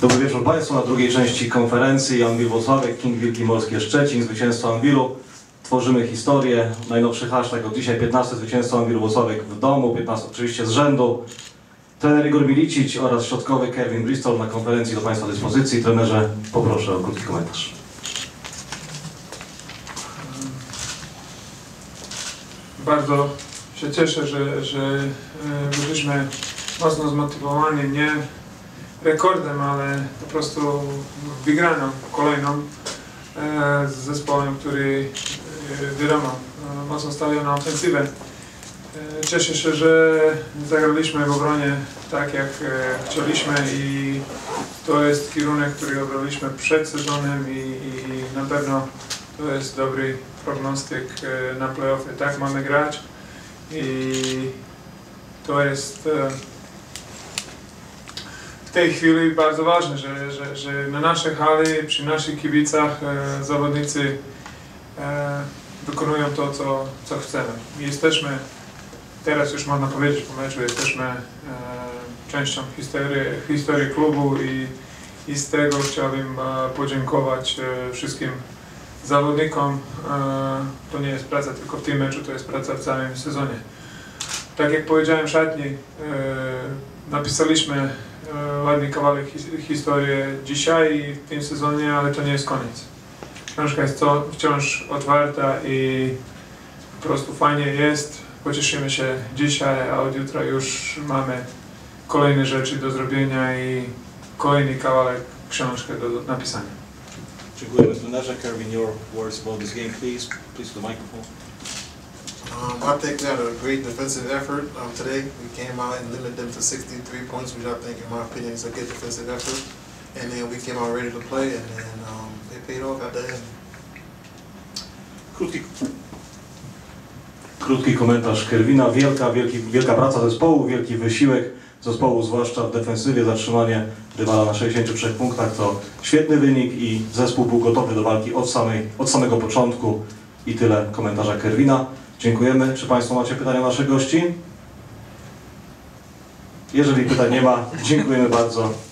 Dobry wieczór Państwu. Na drugiej części konferencji Anwil Włocławek, King Wielki Morskie Szczecin, zwycięstwo Anwilu. Tworzymy historię. Najnowszy hashtag od dzisiaj 15 zwycięstwo Anwilu Włocławek w domu, 15 oczywiście z rzędu. Trener Igor Milicic oraz środkowy Kevin Bristol na konferencji do Państwa dyspozycji. Trenerze, poproszę o krótki komentarz. Bardzo się cieszę, że, że e, byliśmy mocno zmotywowani, nie rekordem, ale po prostu wygraną kolejną e, z zespołem, który e, wiadomo, e, mocno stawiał na ofensywę. E, Cieszę się, że zagraliśmy w obronie tak jak e, chcieliśmy i to jest kierunek, który obraliśmy przed sezonem i, i na pewno to jest dobry prognostyk e, na playoffy. Tak mamy grać i to jest e, tej chwili bardzo ważne, że, że, że na naszej hali, przy naszych kibicach e, zawodnicy e, wykonują to, co, co chcemy. Jesteśmy, teraz już można powiedzieć po meczu, jesteśmy e, częścią historii, historii klubu i, i z tego chciałbym e, podziękować e, wszystkim zawodnikom. E, To nie jest praca tylko w tym meczu, to jest praca w całym sezonie. Tak jak powiedziałem w szatni, napisaliśmy ładny kawałek his- historii dzisiaj i w tym sezonie, ale to nie jest koniec. Książka jest to wciąż otwarta i po prostu fajnie jest. Pocieszymy się dzisiaj, a od jutra już mamy kolejne rzeczy do zrobienia i kolejny kawałek książkę do, napisania. Dziękujemy trenerze. Kerwin, your words about this game, please. Please the microphone. Um, I think we had a great defensive effort um, today. We came out and limited them to 63 points, which I think, in my opinion, is a good defensive effort. And then we came out ready to play, and then um, it paid off at the end. Krótki Krótki komentarz Kerwina. Wielka, wielki, wielka praca zespołu, wielki wysiłek zespołu, zwłaszcza w defensywie, zatrzymanie rywala na 63 punktach to świetny wynik i zespół był gotowy do walki od, samej, od samego początku. I tyle komentarza Kerwina. Dziękujemy. Czy Państwo macie pytania naszych gości? Jeżeli pytań nie ma, dziękujemy bardzo.